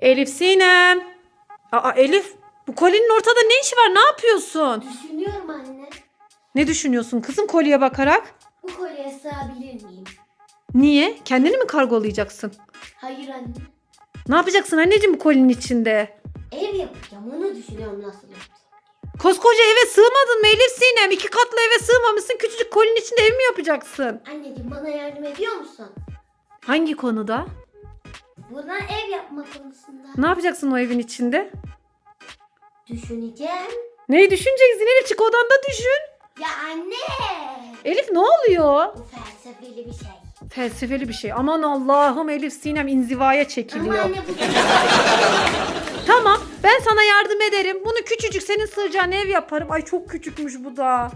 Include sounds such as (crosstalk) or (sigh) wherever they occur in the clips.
Elif Sinem. Aa Elif bu kolyenin ortada ne işi var? Ne yapıyorsun? Düşünüyorum anne. Ne düşünüyorsun kızım kolyeye bakarak? Bu kolyeye sığabilir miyim? Niye? Kendini mi kargolayacaksın? Hayır anne. Ne yapacaksın anneciğim bu kolyenin içinde? Ev yapacağım. Onu düşünüyorum nasıl yapacağım. Koskoca eve sığmadın mı Elif Sinem? İki katlı eve sığmamışsın. Küçücük kolyenin içinde ev mi yapacaksın? Anneciğim bana yardım ediyor musun? Hangi konuda? Buna ev yapma konusunda. Ne yapacaksın o evin içinde? Düşüneceğim. Neyi düşüneceksin Elif? Çık odanda düşün. Ya anne. Elif ne oluyor? Bu felsefeli bir şey. Felsefeli bir şey. Aman Allah'ım Elif Sinem inzivaya Ama çekiliyor. anne bu (laughs) Tamam ben sana yardım ederim. Bunu küçücük senin sığacağın ev yaparım. Ay çok küçükmüş bu da.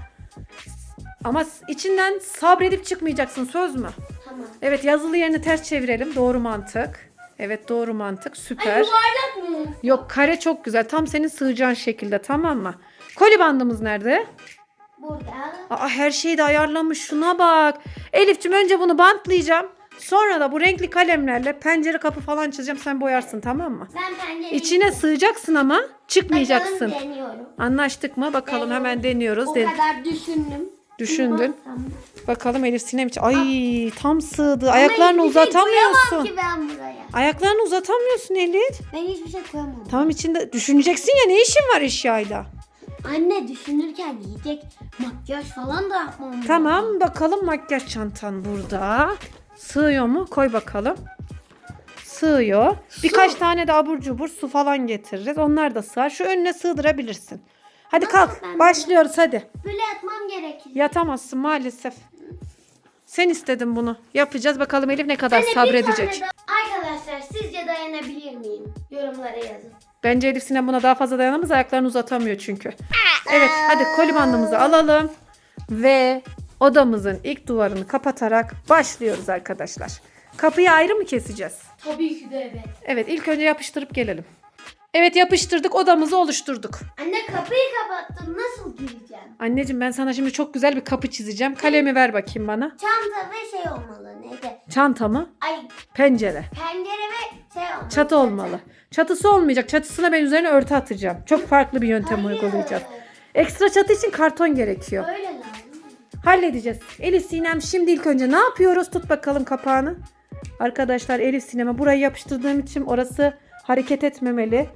Ama içinden sabredip çıkmayacaksın söz mü? Tamam. Evet yazılı yerini ters çevirelim. Doğru mantık. Evet doğru mantık. Ay Süper. yuvarlak mı? Yok kare çok güzel. Tam senin sığacağın şekilde tamam mı? Koli bandımız nerede? Burada. Aa, her şeyi de ayarlamış. Şuna bak. Elif'cim önce bunu bantlayacağım. Sonra da bu renkli kalemlerle pencere kapı falan çizeceğim. Sen boyarsın tamam mı? Ben pencereyi... İçine sığacaksın ama çıkmayacaksın. Bakalım deniyorum. Anlaştık mı? Bakalım Deniyorum. hemen deniyoruz. O Den- kadar düşündüm. Düşündün. Bakalım Elif Sinem için. Ay tam sığdı. Ayaklarını hiçbir şey uzatamıyorsun. ki ben buraya. Ayaklarını uzatamıyorsun Elif. Ben hiçbir şey koyamam. Tamam içinde düşüneceksin ya ne işin var eşyayla? Anne düşünürken yiyecek makyaj falan da yapmam lazım. Tamam bakalım makyaj çantan burada. Sığıyor mu? Koy bakalım. Sığıyor. Birkaç tane de abur cubur su falan getiririz. Onlar da sığar. Şu önüne sığdırabilirsin. Hadi Nasıl kalk. Başlıyoruz hadi. Böyle yatmam gerekir. Yatamazsın maalesef. Sen istedin bunu. Yapacağız. Bakalım Elif ne kadar Anne, bir sabredecek. tane daha- Arkadaşlar sizce dayanabilir miyim? Yorumlara yazın. Bence Elif Sinem buna daha fazla dayanamaz. Ayaklarını uzatamıyor çünkü. Evet hadi koli bandımızı alalım. Ve odamızın ilk duvarını kapatarak başlıyoruz arkadaşlar. Kapıyı ayrı mı keseceğiz? Tabii ki de evet. Evet ilk önce yapıştırıp gelelim. Evet yapıştırdık odamızı oluşturduk. Anne kapıyı kapattım. Nasıl gireceğim? Anneciğim ben sana şimdi çok güzel bir kapı çizeceğim. Kalemi ver bakayım bana. Çanta ve şey olmalı. Neydi? Çanta mı? Ay Pencere. pencere ve şey olmalı. Çatı olmalı. Çatısı olmayacak. Çatısına ben üzerine örtü atacağım. Çok farklı bir yöntem Hayır. uygulayacağız. Ekstra çatı için karton gerekiyor. Öyle lazım. Halledeceğiz. Elif Sinem şimdi ilk önce ne yapıyoruz? Tut bakalım kapağını. Arkadaşlar Elif Sinem'e burayı yapıştırdığım için orası hareket etmemeli.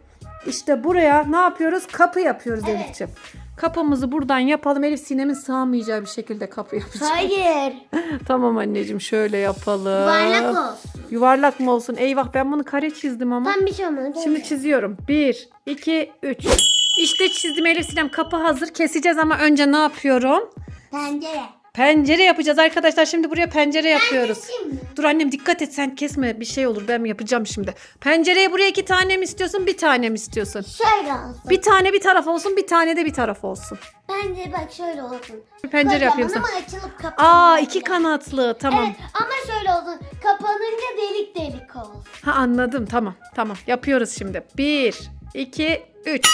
İşte buraya ne yapıyoruz? Kapı yapıyoruz Evet. Elif'ciğim. Kapımızı buradan yapalım. Elif Sinem'in sığamayacağı bir şekilde kapı yapacağız. Hayır. (laughs) tamam anneciğim şöyle yapalım. Yuvarlak olsun. Yuvarlak mı olsun? Eyvah ben bunu kare çizdim ama. Tam bir şey olmadı. Şimdi çiziyorum. 1, 2, 3. İşte çizdim Elif Sinem. Kapı hazır. Keseceğiz ama önce ne yapıyorum? pencere. Pencere yapacağız arkadaşlar. Şimdi buraya pencere yapıyoruz. Dur annem dikkat et sen kesme bir şey olur ben yapacağım şimdi. Pencereye buraya iki tane mi istiyorsun bir tane mi istiyorsun? Şöyle olsun. Bir tane bir taraf olsun bir tane de bir taraf olsun. Bence bak şöyle olsun. Bir pencere Kocaman yapıyorsun. Ama açılıp kapanıyor. Aa iki kanatlı tamam. Evet ama şöyle olsun. Kapanınca delik delik olsun. Ha anladım tamam tamam yapıyoruz şimdi. Bir, iki, üç.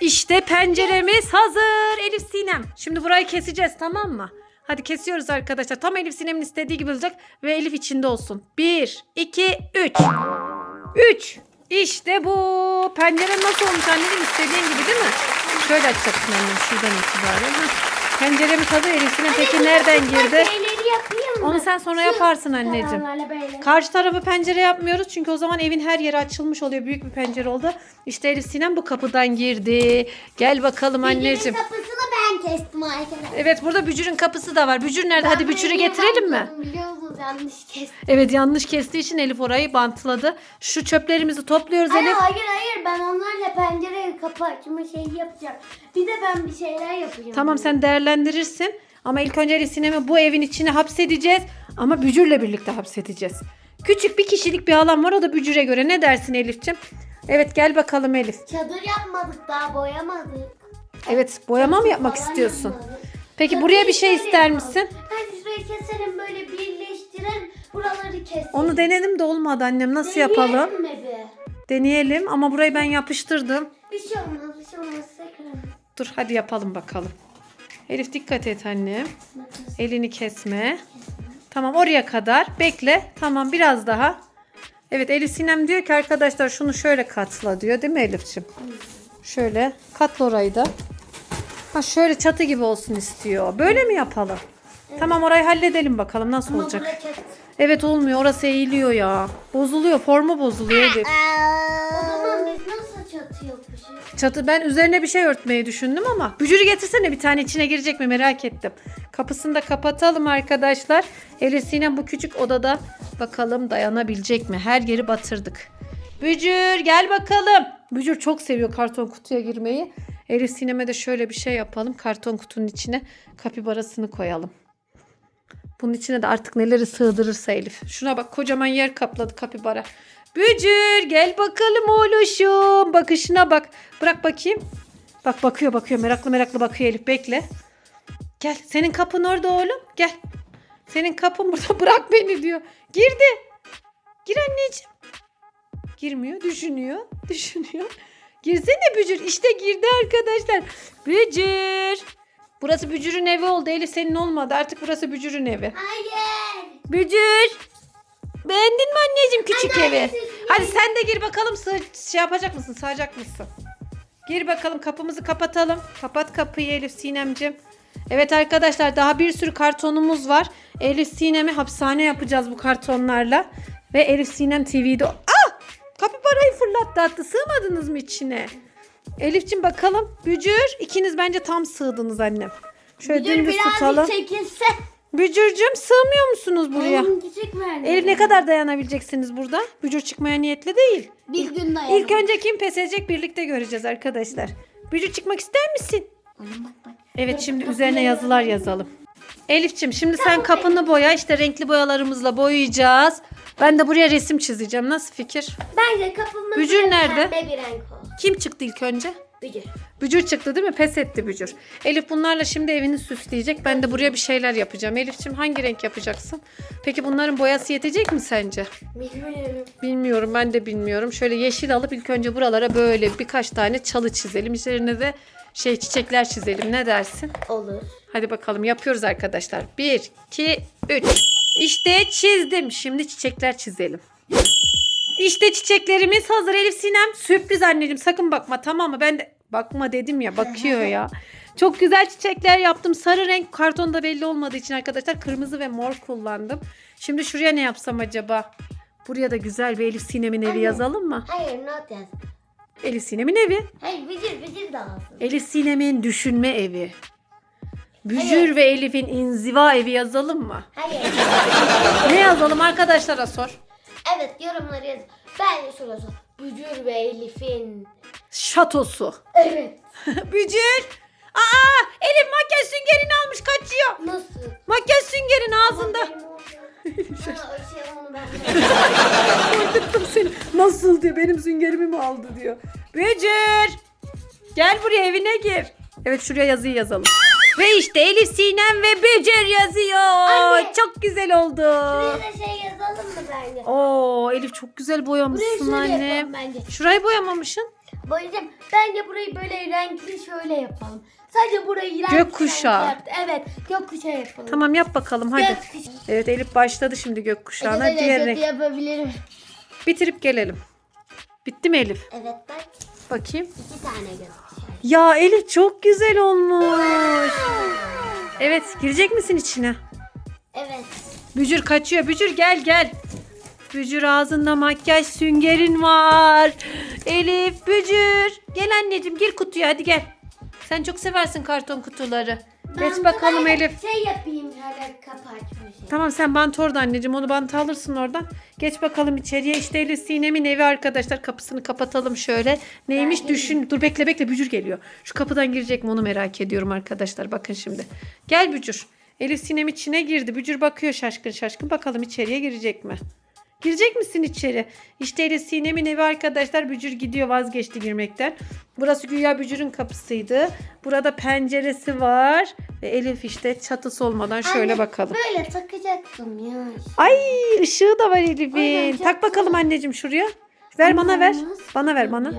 İşte penceremiz hazır Elif Sinem. Şimdi burayı keseceğiz tamam mı? Hadi kesiyoruz arkadaşlar. Tam Elif Sinem'in istediği gibi olacak ve Elif içinde olsun. Bir, iki, üç. Üç. İşte bu. Pencere nasıl olmuş anneciğim istediğin gibi değil mi? Şöyle açacaksın annem şuradan itibaren. Hah. Penceremiz hazır Elif Sinem. Peki nereden girdi? Şeyleri yapayım mı? Onu sen sonra yaparsın anneciğim. Kenarlarla böyle. Karşı tarafı pencere yapmıyoruz çünkü o zaman evin her yeri açılmış oluyor. Büyük bir pencere oldu. İşte Elif Sinem bu kapıdan girdi. Gel bakalım anneciğim. Birinin kapısını ben kestim arkadaşlar. Evet burada Bücür'ün kapısı da var. Bücür nerede? Hadi Ben Bücür'ü getirelim mi? bantladım, Biliyor musunuz yanlış kestim. Evet yanlış kestiği için Elif orayı bantladı. Şu çöplerimizi topluyoruz Hayır Elif. hayır hayır ben onlarla pencere kapı açma şeyi yapacağım. Bir de ben bir şeyler yapacağım. Tamam sen değerlendirirsin. Ama ilk önce Elif Sinem'i bu evin içine hapsedeceğiz. Ama Bücür'le birlikte hapsedeceğiz. Küçük bir kişilik bir alan var o da Bücür'e göre. Ne dersin Elif'ciğim? Evet gel bakalım Elif. Çadır yapmadık daha boyamadık. Evet boyama mı yapmak Falan istiyorsun? yapmadık. Peki Çatıyı buraya bir şey ister yapalım. misin? Ben şurayı keserim böyle birleştirelim. Buraları keselim. Onu denedim de olmadı annem. Nasıl Deneyelim yapalım? mi bir? Deneyelim ama burayı ben yapıştırdım. Bir şey olmaz bir şey olmaz. Dur hadi yapalım bakalım. Elif dikkat et annem. Elini kesme. Tamam oraya kadar. Bekle. Tamam biraz daha. Evet Elif Sinem diyor ki arkadaşlar şunu şöyle katla diyor değil mi Elif'ciğim? Şöyle katla orayı da. Ha şöyle çatı gibi olsun istiyor. Böyle mi yapalım? Tamam orayı halledelim bakalım nasıl olacak. Evet olmuyor orası eğiliyor ya. Bozuluyor formu bozuluyor Elif. Çatı ben üzerine bir şey örtmeyi düşündüm ama bücürü getirsene bir tane içine girecek mi merak ettim. Kapısını da kapatalım arkadaşlar. Elif Sinem bu küçük odada bakalım dayanabilecek mi? Her yeri batırdık. Bücür gel bakalım. Bücür çok seviyor karton kutuya girmeyi. Elif Sinem'e de şöyle bir şey yapalım. Karton kutunun içine kapibarasını koyalım. Bunun içine de artık neleri sığdırırsa Elif. Şuna bak kocaman yer kapladı kapibara. Bücür gel bakalım oğluşum. Bakışına bak. Bırak bakayım. Bak bakıyor bakıyor meraklı meraklı bakıyor Elif bekle. Gel senin kapın orada oğlum gel. Senin kapın burada (laughs) bırak beni diyor. Girdi. Gir anneciğim. Girmiyor düşünüyor (laughs) düşünüyor. Girsene Bücür işte girdi arkadaşlar. Bücür. Burası Bücür'ün evi oldu Elif senin olmadı artık burası Bücür'ün evi. Hayır. Bücür. Beğendin mi anneciğim küçük Anne, evi? siz Hadi sen de gir bakalım sığ- şey yapacak mısın sığacak mısın? Gir bakalım kapımızı kapatalım. Kapat kapıyı Elif Sinemcim. Evet arkadaşlar daha bir sürü kartonumuz var. Elif Sinem'i hapishane yapacağız bu kartonlarla. Ve Elif Sinem TV'de... Ah! Kapibarayı fırlattı attı. Sığmadınız mı içine? Elif'cim bakalım. Bücür ikiniz bence tam sığdınız annem. Şöyle Müdür dümdüz tutalım. birazcık çekilse. Bücürcüm sığmıyor musunuz buraya? Oğlum küçük verdi. Elif ne kadar dayanabileceksiniz burada? Bücür çıkmaya niyetli değil. Bir gün dayanamam. İlk önce kim pes edecek birlikte göreceğiz arkadaşlar. Bücür çıkmak ister misin? Oğlum bak bak. Evet şimdi üzerine yazılar yazalım. Elifçim şimdi sen kapını boya işte renkli boyalarımızla boyayacağız. Ben de buraya resim çizeceğim. Nasıl fikir? Bence kapımızda Bücür nerede? pembe bir renk olsun. Kim çıktı ilk önce? Bücür. Çıktı değil mi? Pes etti Bücür. Elif bunlarla şimdi evini süsleyecek. Ben de buraya bir şeyler yapacağım. Elifçim hangi renk yapacaksın? Peki bunların boyası yetecek mi sence? Bilmiyorum. Bilmiyorum ben de bilmiyorum. Şöyle yeşil alıp ilk önce buralara böyle birkaç tane çalı çizelim. Üzerine de şey çiçekler çizelim. Ne dersin? Olur. Hadi bakalım yapıyoruz arkadaşlar. 1, 2, 3. İşte çizdim. Şimdi çiçekler çizelim. İşte çiçeklerimiz hazır Elif Sinem. Sürpriz anneciğim sakın bakma tamam mı? Ben de bakma dedim ya bakıyor ya. Çok güzel çiçekler yaptım. Sarı renk kartonda belli olmadığı için arkadaşlar kırmızı ve mor kullandım. Şimdi şuraya ne yapsam acaba? Buraya da güzel bir Elif Sinem'in evi Anne. yazalım mı? Hayır not yaz. Elif Sinem'in evi. Hayır Bücür Bücür de alsın. Elif Sinem'in düşünme evi. Bücür ve Elif'in inziva evi yazalım mı? Hayır. (laughs) Ne yazalım arkadaşlara sor. evet yorumları yaz. Ben de şurada sor. Bücür ve Elif'in. Şatosu. Evet. (laughs) Bücür. Aa Elif makyaj süngerini almış kaçıyor. Nasıl? Makyaj süngerin ağzında. Ha, (laughs) şey onu ben Korkuttum seni. Nasıl diyor benim süngerimi mi aldı diyor. Bücür. Gel buraya evine gir. Evet şuraya yazıyı yazalım. Ve işte Elif Sinem ve Bücür yazıyor. Anne. Çok güzel oldu. Buraya da şey yazalım mı bence? Oo Elif çok güzel Buraya boyamışsın şöyle anne. yapalım bence. Şurayı boyamamışsın. Boyayacağım. Bence burayı böyle renkli şöyle yapalım. Sadece burayı renkli Gökkuşağı. renkli yaptı. Evet gökkuşağı yapalım. Tamam yap bakalım hadi. Gökkuşağı. Evet Elif başladı şimdi gökkuşağına. Evet, Diğer evet, renk. yapabilirim. Bitirip gelelim. Bitti mi Elif? Evet bak Bakayım. iki tane gökkuşağı. Ya Elif çok güzel olmuş. Evet girecek misin içine? Evet. Bücür kaçıyor. Bücür gel gel. Bücür ağzında makyaj süngerin var. Elif Bücür. Gel anneciğim gir kutuya hadi gel. Sen çok seversin karton kutuları. Geç bakalım Elif. Şey yapayım şöyle kapı açma şey. Tamam sen bant orada anneciğim onu bant alırsın oradan. Geç bakalım içeriye işte Elif Sinem'in evi arkadaşlar kapısını kapatalım şöyle. Neymiş Ben düşün. Dur bekle bekle Bücür geliyor. Şu kapıdan girecek mi onu merak ediyorum arkadaşlar bakın şimdi. Gel Bücür. Elif Sinem içine girdi. Bücür bakıyor şaşkın şaşkın bakalım içeriye girecek mi? Girecek misin içeri? İşte Elif Sinem'in evi arkadaşlar. Bücür gidiyor vazgeçti girmekten. Burası güya Bücür'ün kapısıydı. Burada penceresi var. Ve Elif işte çatısı olmadan şöyle Anne, bakalım. Böyle takacaktım ya. Ay ışığı da var Elif'in. Tak bakalım anneciğim şuraya. Ver bana ver. Bana ver bana.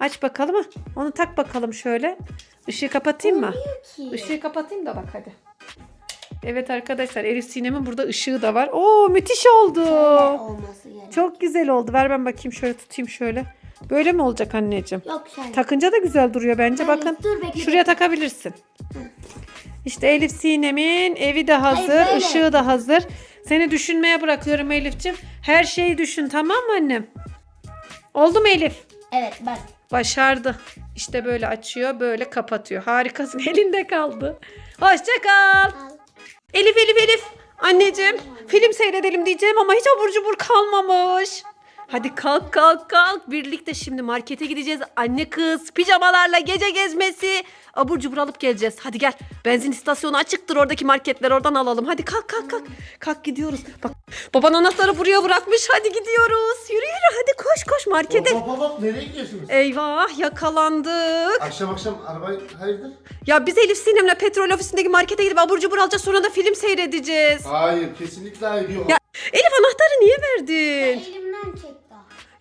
Aç bakalım. Onu tak bakalım şöyle. Işığı kapatayım mı? Işığı kapatayım da bak hadi. Evet arkadaşlar Elif Sinem'in burada ışığı da var. Oo müthiş oldu. Çok güzel oldu. Ver ben bakayım şöyle tutayım şöyle. Böyle mi olacak anneciğim? Yok şöyle. Takınca da güzel duruyor bence. Hayır, Bakın dur, bekle, şuraya bekle. takabilirsin. İşte Elif Sinem'in evi de hazır, böyle. ışığı da hazır. Seni düşünmeye bırakıyorum Elif'ciğim. Her şeyi düşün tamam mı annem? Oldu mu Elif? Evet bak. Başardı. İşte böyle açıyor, böyle kapatıyor. Harikasın. (laughs) Elinde kaldı. Hoşça kal. Elif Elif Elif. Anneciğim film seyredelim diyeceğim ama hiç abur cubur kalmamış. Hadi kalk kalk kalk. Birlikte şimdi markete gideceğiz. Anne kız pijamalarla gece gezmesi. Abur cubur alıp geleceğiz. Hadi gel. Benzin istasyonu açıktır oradaki marketler. Oradan alalım. Hadi kalk kalk kalk. Kalk gidiyoruz. Bak baban anahtarı buraya bırakmış. Hadi gidiyoruz. Yürü yürü hadi koş koş markete. Hop hop hop nereye gidiyorsunuz? Eyvah yakalandık. Akşam akşam arabayı hayırdır? Ya biz Elif Sinem'le petrol ofisindeki markete gidip abur cubur alacağız sonra da film seyredeceğiz. Hayır kesinlikle hayır yok. Ya Elif anahtarı niye verdin? Elimden çekti.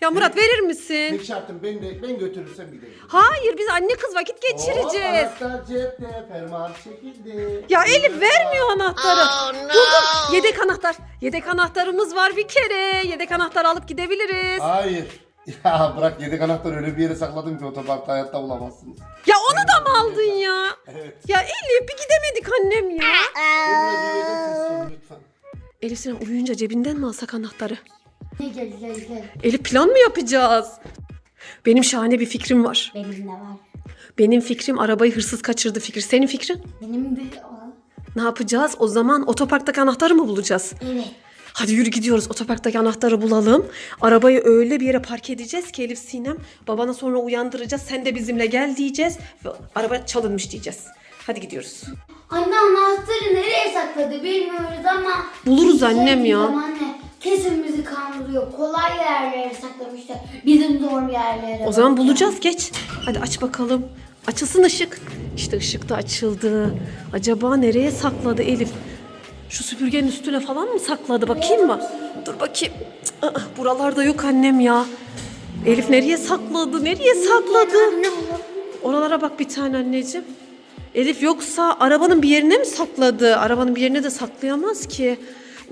Ya Murat verir Ne misin? şartım ben de ben götürürsem gidelim. Hayır biz anne kız vakit Hop, geçireceğiz. anahtar cepte fermuar çekildi. Ya Elif vermiyor anahtarı. Dur dur yedek anahtar. Yedek anahtarımız var bir kere. Yedek anahtar alıp gidebiliriz. Hayır. (laughs) Ya bırak yedek anahtarı öyle bir yere sakladım ki otoparkta hayatta bulamazsınız. Ya onu da mı aldın ya? Evet. Ya Elif bir gidemedik annem ya. Biraz uyuyalım siz sonra lütfen. Elif Sinem uyuyunca cebinden mi alsak anahtarı? Gel gel gel. Elif plan mı yapacağız? Benim şahane bir fikrim var. Benim de var. Benim fikrim arabayı hırsız kaçırdı fikri. Senin fikrin? Benim de var. Ne yapacağız? O zaman otoparktaki anahtarı mı bulacağız? Evet. Hadi yürü gidiyoruz. Otoparktaki anahtarı bulalım. Arabayı öyle bir yere park edeceğiz ki Elif Sinem babana sonra uyandıracağız. Sen de bizimle gel diyeceğiz. Ve araba çalınmış diyeceğiz. Hadi gidiyoruz. Anne anahtarı nereye sakladı bilmiyoruz ama. Buluruz bir şey annem ya. Anne kesin bizi kandırıyor. Kolay yerlere saklamışlar. Bizim zor yerlere. O zaman bulacağız geç. Hadi aç bakalım. Açılsın ışık. İşte ışık da açıldı. Acaba nereye sakladı Elif? Şu süpürgenin üstüne falan mı sakladı? Bakayım mı? Dur bakayım. Cık, buralarda yok annem ya. Elif nereye sakladı? Nereye sakladı? Oralara bak bir tane anneciğim. Elif yoksa arabanın bir yerine mi sakladı? Arabanın bir yerine de saklayamaz ki.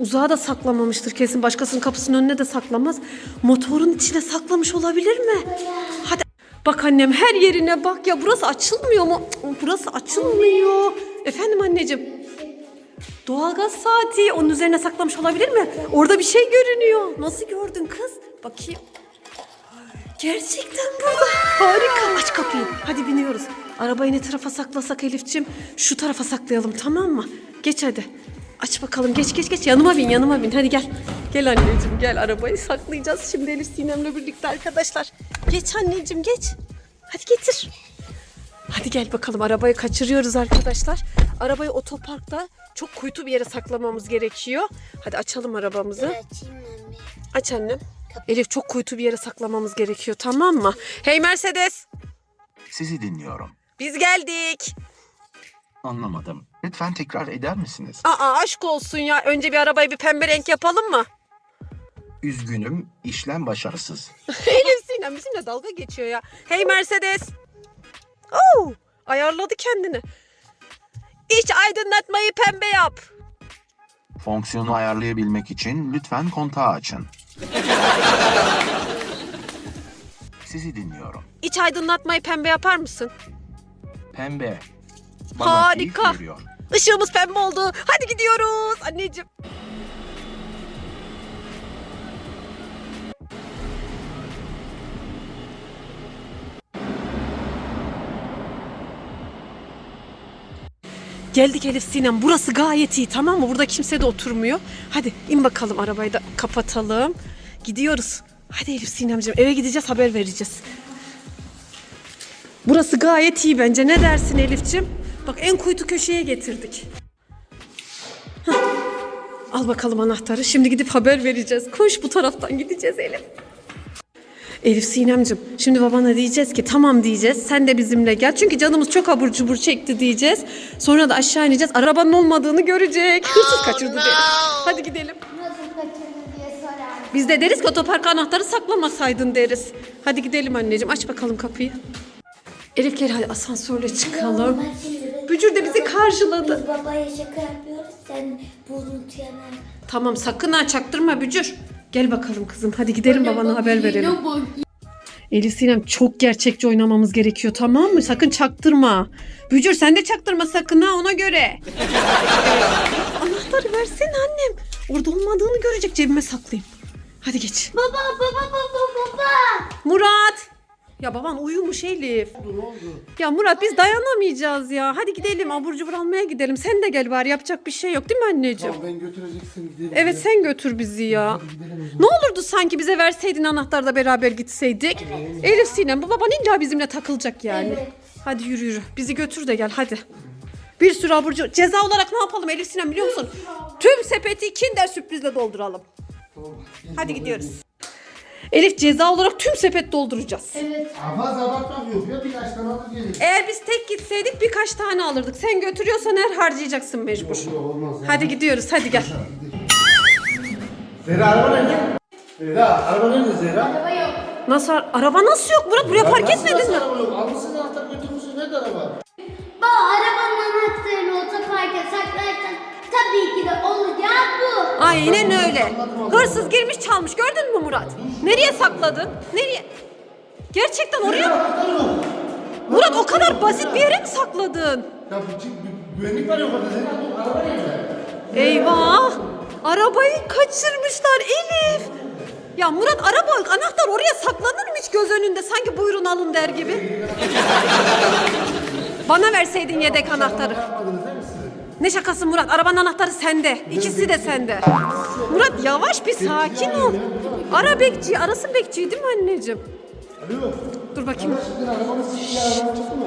Uzağa da saklamamıştır kesin. Başkasının kapısının önüne de saklamaz. Motorun içine saklamış olabilir mi? Hadi bak annem her yerine bak ya. Burası açılmıyor mu? Burası açılmıyor. Efendim anneciğim. Doğalgaz saati onun üzerine saklamış olabilir mi? Orada bir şey görünüyor. Nasıl gördün kız? Bakayım. Gerçekten burada. Harika. Aç kapıyı. Hadi biniyoruz. Arabayı ne tarafa saklasak Elifçim? Şu tarafa saklayalım tamam mı? Geç hadi. Aç bakalım. Geç geç geç. Yanıma bin yanıma bin. Hadi gel. Gel anneciğim gel. Arabayı saklayacağız şimdi Elif Sinem'le birlikte arkadaşlar. Geç anneciğim geç. Hadi getir. Hadi gel bakalım arabayı kaçırıyoruz arkadaşlar. Arabayı otoparkta çok kuytu bir yere saklamamız gerekiyor. Hadi açalım arabamızı. Açayım anne. Aç annem. Elif çok kuytu bir yere saklamamız gerekiyor tamam mı? Hey Mercedes Sizi dinliyorum. biz geldik. Anlamadım. Lütfen tekrar eder misiniz? Aa aşk olsun ya önce bir arabayı bir pembe renk yapalım mı? Üzgünüm, işlem başarısız. (laughs) Elif Sinem bizimle dalga geçiyor ya. Hey Mercedes. Oo, ayarladı kendini. İç aydınlatmayı pembe yap. Fonksiyonu ayarlayabilmek için lütfen kontağı açın. (laughs) Sizi dinliyorum. İç aydınlatmayı pembe yapar mısın? Pembe. Bana Harika. keyif veriyor. Işığımız pembe oldu. Hadi gidiyoruz anneciğim. Geldik Elif Sinem. Burası gayet iyi tamam mı? Burada kimse de oturmuyor. Hadi in bakalım arabayı da kapatalım. Gidiyoruz. Hadi Elif Sinemciğim eve gideceğiz haber vereceğiz. Burası gayet iyi bence. Ne dersin Elif'ciğim? Bak en kuytu köşeye getirdik. Hah. Al bakalım anahtarı. Şimdi gidip haber vereceğiz. Koş bu taraftan gideceğiz Elif. Elif Sinemcim şimdi babana diyeceğiz ki tamam diyeceğiz sen de bizimle gel. Çünkü canımız çok abur cubur çekti diyeceğiz. Sonra da aşağı ineceğiz arabanın olmadığını görecek. Hırsız kaçırdı deriz. Hadi gidelim. Nasıl kaçırdı diye sorar. Biz de deriz ki otopark anahtarı saklamasaydın deriz. Hadi gidelim anneciğim aç bakalım kapıyı. Elif gel hadi asansörle çıkalım. Bücür de bizi karşıladı. Biz babaya şaka yapıyoruz. Sen bozuntuya ver. Tamam sakın ha çaktırma Bücür. Gel bakalım kızım hadi gidelim babana haber verelim. Elif Sinem çok gerçekçi oynamamız gerekiyor tamam mı? Sakın çaktırma. Bücür sen de çaktırma sakın ha ona göre. (laughs) Anahtarı versene annem. Orada olmadığını görecek cebime saklayayım. Hadi geç. Baba baba baba baba. Murat. Ya baban uyumuş Elif. Ya Murat biz dayanamayacağız ya. Hadi gidelim abur cubur almaya gidelim. Sen de gel bari yapacak bir şey yok değil mi anneciğim? Tamam ben götüreceksin gidelim. Evet sen götür bizi ya. Ne olurdu sanki bize verseydin anahtarı da beraber gitseydik. Elif Sinem bu baban illa bizimle takılacak yani. Evet. Hadi yürü yürü. Bizi götür de gel hadi. Bir sürü abur cubur. Ceza olarak ne yapalım Elif Sinem biliyor musun? Tüm sepeti Kinder sürprizle dolduralım. Hadi gidiyoruz. Elif ceza olarak tüm sepet dolduracağız. Evet. Fazla abartmak yok ya birkaç tane alır gelir. Eğer biz tek gitseydik birkaç tane alırdık. Sen götürüyorsan her harcayacaksın mecbur. Yok olmaz ya. Hadi gidiyoruz hadi gel. Zehra araba nerede? Zehra araba nerede Zehra? Araba yok. Nasıl araba nasıl yok Murat buraya park Nasıl etmedin mi? araba yok? Almışsın anahtar götürmüşsün nerede araba? Baba arabanın anahtarını otoparka saklarsan tabii ki de olacak bu. Aynen öyle. Hırsız girmiş çalmış gördün mü Murat? Nereye sakladın? Nereye? Gerçekten oraya. Murat o kadar basit bir yere mi sakladın? Ya bu çi- gü- güvenlik var yok orada Zehra bu araba nerede? Eyvah! Arabayı kaçırmışlar Elif. Ya Murat araba anahtar oraya saklanır mı hiç göz önünde sanki buyurun alın der gibi. (laughs) Bana verseydin yedek anahtarı. Yapmadınız değil mi siz? Ne şakası Murat? Arabanın anahtarı sende. İkisi de sende. Murat yavaş bir sakin ol. Ara bekçiyi. Arasın bekçiyi değil mi anneciğim? Alo. Dur bakayım. Şimdi arabanın sikili araba çıktı mı?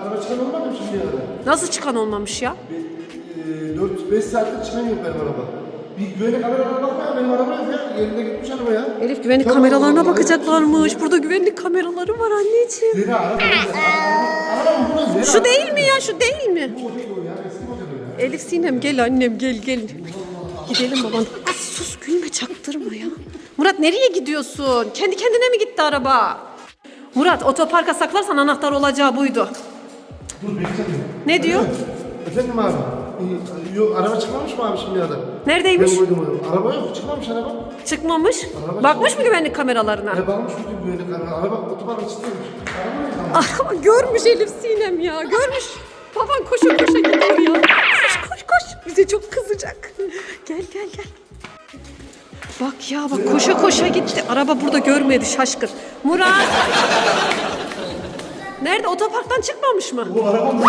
Araba çıkan olmadı mı şimdi arada? Nasıl çıkan olmamış ya? 4-5 saattir çıkan yok benim araba. Bir güvenlik kameralarına bakma ya benim araba yok ya. Yerinde gitmiş araba ya. Elif güvenlik Tamam, kameralarına tamam, bakacaklarmış. Burada güvenlik kameraları var anneciğim. Zehra araba? Araba mı burada Zehra? Şu değil mi ya? Şu değil mi? Bu değil Elif Sinem gel annem gel gel. Gidelim baban. Az sus gülme çaktırma ya. Murat nereye gidiyorsun? Kendi kendine mi gitti araba? Murat otoparka saklarsan anahtar olacağı buydu. Dur bekleyin. Ne diyor? Efendim abi. Yok araba çıkmamış mı abi şimdi adam? Neredeymiş? Ben koydum onu. Araba yok çıkmamış araba. Çıkmamış. Araba Bakmış mı güvenlik kameralarına? Ne bakmış bütün güvenlik kamera. Araba otoparka çıkmamış. Araba? Araba görmüş Elif Sinem ya. Görmüş. Baban koşa koşa gidiyor ya. Bize çok kızacak. Gel gel gel. Bak ya bak koşa koşa gitti. Araba burada görmedi şaşkın. Murat. Nerede? Otoparktan çıkmamış mı? Bu araba mı?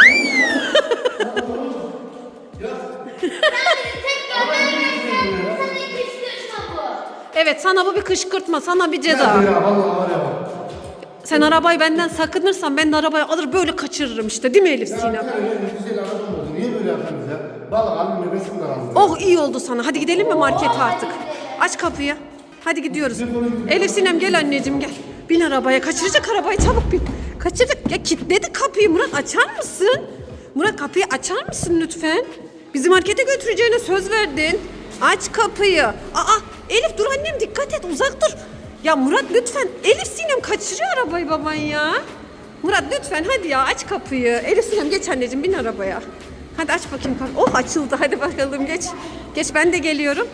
Evet sana bu bir kışkırtma. Sana bir ceza. Ya vallahi var ya bak. Sen arabayı benden sakınırsan ben de arabayı alır böyle kaçırırım işte. Değil mi Elif Sinem? Ya ne güzel arabam oldu. Niye böyle yapıyorsunuz ya? Vallahi abim nefesimden aldı. Oh iyi oldu sana. Hadi gidelim mi markete artık? Aç kapıyı. Hadi gidiyoruz. Elif Sinem gel anneciğim gel. Bin arabaya. Kaçıracak arabayı çabuk bin. Kaçıracak. Ya kilitledi kapıyı Murat açar mısın? Murat kapıyı açar mısın lütfen? Bizi markete götüreceğine söz verdin. Aç kapıyı. Aa Elif dur annem dikkat et uzak dur. Ya Murat lütfen. Elif Sinem kaçırıyor arabayı baban ya. Murat lütfen hadi ya aç kapıyı. Elif Sinem geç anneciğim bin arabaya. Hadi aç bakayım. Oh açıldı hadi bakalım geç. Geç ben de geliyorum.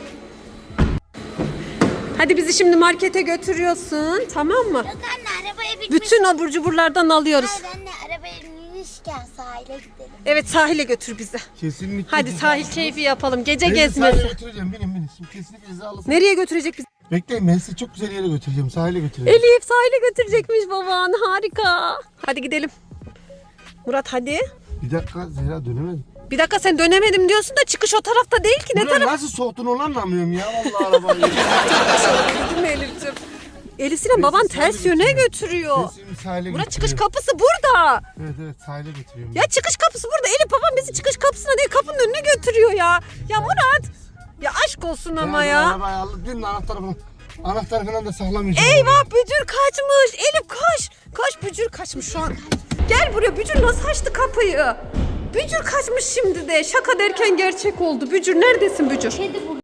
Hadi bizi şimdi markete götürüyorsun tamam mı? Yok anne arabaya binmiş. Bütün abur cuburlardan alıyoruz. Hayır anne arabaya binmişken sahile gidelim. Evet sahile götür bizi. Kesinlikle. Hadi sahil keyfi yapalım. Gece Beni sahile gezmesi. götüreceğim binin binin. Şimdi kesinlikle sizi alırsın. Nereye götürecek bizi? Bekleyin ben sizi çok güzel yere götüreceğim. Sahile götüreceğim. Elif sahile götürecekmiş baban. Harika. Hadi gidelim. Murat hadi. Bir dakika Zehra dönemedim. Bir dakika sen dönemedim diyorsun da çıkış o tarafta değil ki. Ne Buraya taraf? nasıl soğuttun onu anlamıyorum ya vallahi arabayı. (laughs) Değil mi Elif'ciğim? Elif Sinem baban sahile ters yöne götürüyor. Seni sahile Murat çıkış götürüyorum. kapısı burada. Evet evet sahile götürüyorum. Ya çıkış kapısı burada. Elif babam bizi çıkış kapısına değil kapının önüne götürüyor ya. Ya Murat. Ya aşk olsun ama ya. Arabayı aldım. Dün anahtarı falan. Anahtarı falan da saklamayacağım. Eyvah bücür kaçmış. Elif koş. Koş bücür kaçmış şu an. Gel buraya bücür nasıl açtı kapıyı? Bücür kaçmış şimdi de. Şaka derken gerçek oldu. Bücür neredesin bücür? Kedi burada.